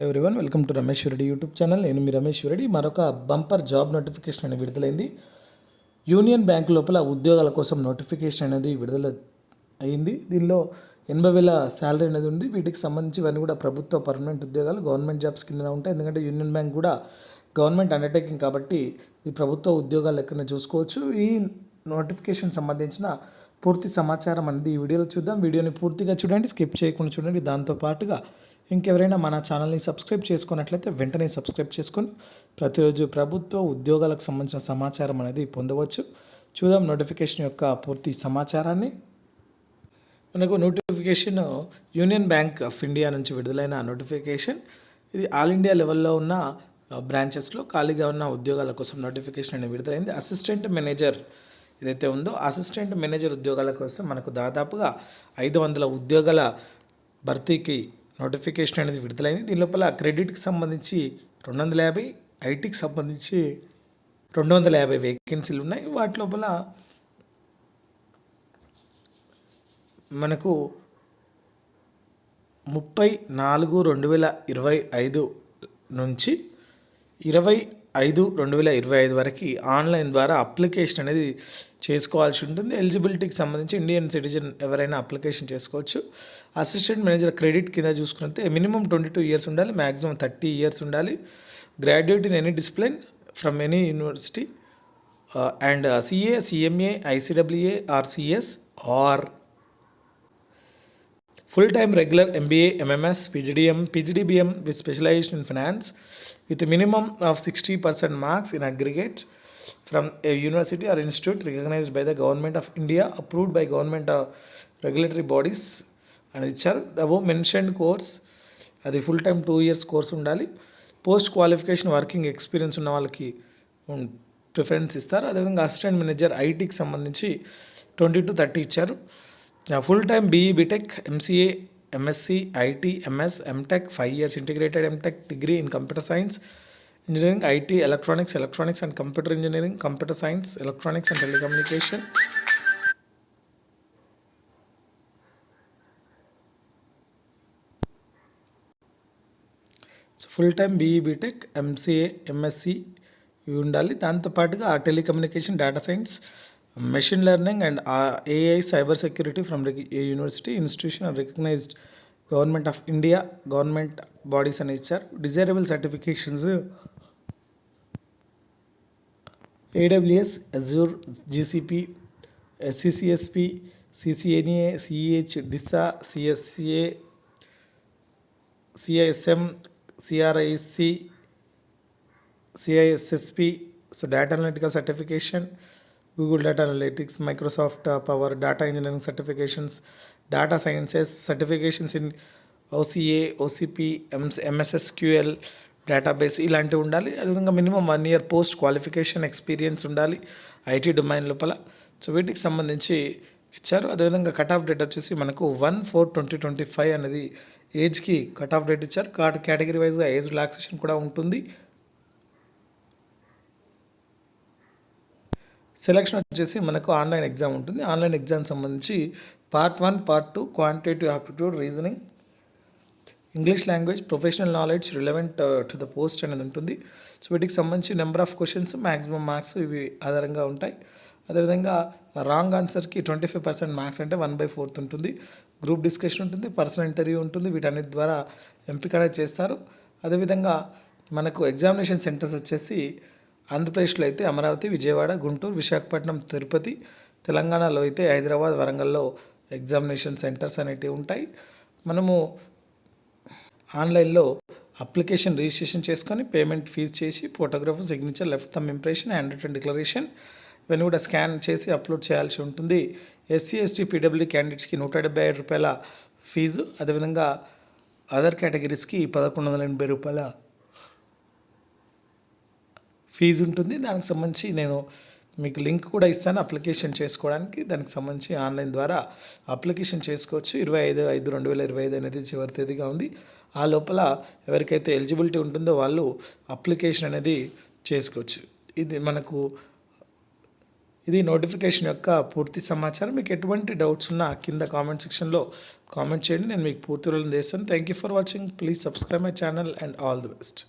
Everyone welcome to Ramesh Reddy YouTube channel నేను మీ రమేష్ రెడ్డి మరొక బంపర్ జాబ్ నోటిఫికేషన్ అనేది విడుదలైంది. యూనియన్ బ్యాంక్ లోపల ఉద్యోగాల కోసం నోటిఫికేషన్ అనేది విడుదల అయింది. దీనిలో ఎనభై వేల శాలరీ అనేది ఉంది. వీటికి సంబంధించి ఇవన్నీ కూడా ప్రభుత్వ పర్మనెంట్ ఉద్యోగాలు గవర్నమెంట్ జాబ్స్ కింద ఉంటాయి. ఎందుకంటే యూనియన్ బ్యాంక్ కూడా గవర్నమెంట్ అండర్టేకింగ్ కాబట్టి ఈ ప్రభుత్వ ఉద్యోగాలు ఎక్కడ చూసుకోవచ్చు. ఈ నోటిఫికేషన్ సంబంధించిన పూర్తి సమాచారం అనేది ఈ వీడియోలో చూద్దాం. వీడియోని పూర్తిగా చూడండి స్కిప్ చేయకుండా చూడండి. దాంతో పాటుగా ఇంకెవరైనా మన ఛానల్ని సబ్స్క్రైబ్ చేసుకున్నట్లయితే వెంటనే సబ్స్క్రైబ్ చేసుకొని ప్రతిరోజు ప్రభుత్వ ఉద్యోగాలకు సంబంధించిన సమాచారం అనేది పొందవచ్చు. చూద్దాం నోటిఫికేషన్ యొక్క పూర్తి సమాచారాన్ని. మనకు notification union bank of India నుంచి విడుదలైన నోటిఫికేషన్. ఇది ఆల్ ఇండియా లెవెల్లో ఉన్న బ్రాంచెస్లో ఖాళీగా ఉన్న ఉద్యోగాల కోసం నోటిఫికేషన్ అనేది విడుదలైంది. అసిస్టెంట్ మేనేజర్ ఏదైతే ఉందో అసిస్టెంట్ మేనేజర్ ఉద్యోగాల కోసం మనకు దాదాపుగా ఐదు వందల ఉద్యోగాల భర్తీకి నోటిఫికేషన్ అనేది విడుదలైంది. దీని లోపల క్రెడిట్కి సంబంధించి రెండు వందల యాభై ఐటీకి సంబంధించి రెండు వందల యాభై వేకెన్సీలు ఉన్నాయి. వాటి లోపల మనకు ముప్పై నాలుగు రెండు వేల ఇరవై ఐదు నుంచి ఇరవై ఐదు రెండు వేల ఇరవై ఐదు వరకు ఆన్లైన్ ద్వారా అప్లికేషన్ అనేది చేసుకోవాల్సి ఉంటుంది. ఎలిజిబిలిటీకి సంబంధించి ఇండియన్ సిటిజన్ ఎవరైనా అప్లికేషన్ చేసుకోవచ్చు. అసిస్టెంట్ మేనేజర్ క్రెడిట్ కింద చూసుకుంటే మినిమం ట్వంటీ టూ ఇయర్స్ ఉండాలి మ్యాక్సిమం థర్టీ ఇయర్స్ ఉండాలి. Graduate in any discipline from any university and CA CMA ICWA or CS or full time regular MBA MMS PGDM PGDBM with specialization in finance with minimum of sixty percent marks in aggregate from a university or institute recognised by the government of India approved by government of regulatory bodies అని ఇచ్చారు the above mention course అది full time two years course ఉండాలి. Post qualification working experience ఉన్న వాళ్ళకి preference ఇస్తారు. అదేవిధంగా assistant manager ఐటీకి సంబంధించి ట్వంటీ టు థర్టీ ఇచ్చారు. Full time BE BTech MCA MSc IT MS MTech five years integrated MTech degree in computer science engineering IT electronics electronics and computer engineering computer science electronics and telecommunication full time BE BTech MCA MSc ఇవి ఉండాలి. దాంతోపాటుగా telecommunication data science machine learning and AI cyber security from university institution recognised government of India government bodies అని ఇచ్చారు desirable certifications AWS Azure GCP SCCSP CCNA CEH DISA CSCA CISM CRISC CISSP so data analytical certification Google data analytics Microsoft power data engineering certifications data sciences certifications in OCA OCP MS MS SQL database ఇలాంటివి ఉండాలి. అదేవిధంగా minimum one year post qualification experience ఉండాలి IT domain లోపల. So వీటికి సంబంధించి ఇచ్చారు. అదేవిధంగా cut off date వచ్చేసి మనకు one four twenty twenty five అనేది ఏజ్కి కట్ ఆఫ్ డేట్ ఇచ్చారు. కార్డ్ కేటగిరీ వైజ్గా ఏజ్ రిలాక్సేషన్ కూడా ఉంటుంది. సెలక్షన్ వచ్చేసి మనకు ఆన్లైన్ ఎగ్జామ్ ఉంటుంది. ఆన్లైన్ ఎగ్జామ్ సంబంధించి part one part two quantitative aptitude reasoning English language professional knowledge relevant to the post అనేది ఉంటుంది. సో వీటికి సంబంధించి number of questions maximum marks ఇవి ఆధారంగా ఉంటాయి. అదేవిధంగా రాంగ్ ఆన్సర్కి ట్వంటీ ఫైవ్ పర్సెంట్ మార్క్స్ అంటే వన్ బై ఫోర్త్ ఉంటుంది. గ్రూప్ డిస్కషన్ ఉంటుంది పర్సనల్ ఇంటర్వ్యూ ఉంటుంది. వీటన్నిటి ద్వారా ఎంపిక అనేది చేస్తారు. అదేవిధంగా మనకు ఎగ్జామినేషన్ సెంటర్స్ వచ్చేసి ఆంధ్రప్రదేశ్లో అయితే అమరావతి విజయవాడ గుంటూరు విశాఖపట్నం తిరుపతి తెలంగాణలో అయితే హైదరాబాద్ వరంగల్లో ఎగ్జామినేషన్ సెంటర్స్ అనేటివి ఉంటాయి. మనము ఆన్లైన్లో అప్లికేషన్ రిజిస్ట్రేషన్ చేసుకొని పేమెంట్ ఫీజ్ చేసి photograph signature left thumb impression handwritten declaration ఇవన్నీ కూడా స్కాన్ చేసి అప్లోడ్ చేయాల్సి ఉంటుంది. ఎస్సీ ఎస్టీ పీడబ్ల్యూ క్యాండిడేట్స్కి నూట డెబ్బై ఐదు రూపాయల ఫీజు. అదేవిధంగా అదర్ కేటగిరీస్కి పదకొండు వందల ఎనభై రూపాయల ఫీజు ఉంటుంది. దానికి సంబంధించి నేను మీకు లింక్ కూడా ఇస్తాను. అప్లికేషన్ చేసుకోవడానికి దానికి సంబంధించి ఆన్లైన్ ద్వారా అప్లికేషన్ చేసుకోవచ్చు. ఇరవై ఐదు ఐదు రెండు వేల ఇరవై ఐదు అనేది చివరి తేదీగా ఉంది. ఆ లోపల ఎవరికైతే ఎలిజిబిలిటీ ఉంటుందో వాళ్ళు అప్లికేషన్ అనేది చేసుకోవచ్చు. ఇది మనకు ఇది నోటిఫికేషన్ యొక్క పూర్తి సమాచారం. మీకు ఎటువంటి డౌట్స్ ఉన్నా కింద కామెంట్ సెక్షన్లో కామెంట్ చేయండి. నేను మీకు పూర్తి రోజులు చేస్తాను thank you for watching please subscribe my channel and all the best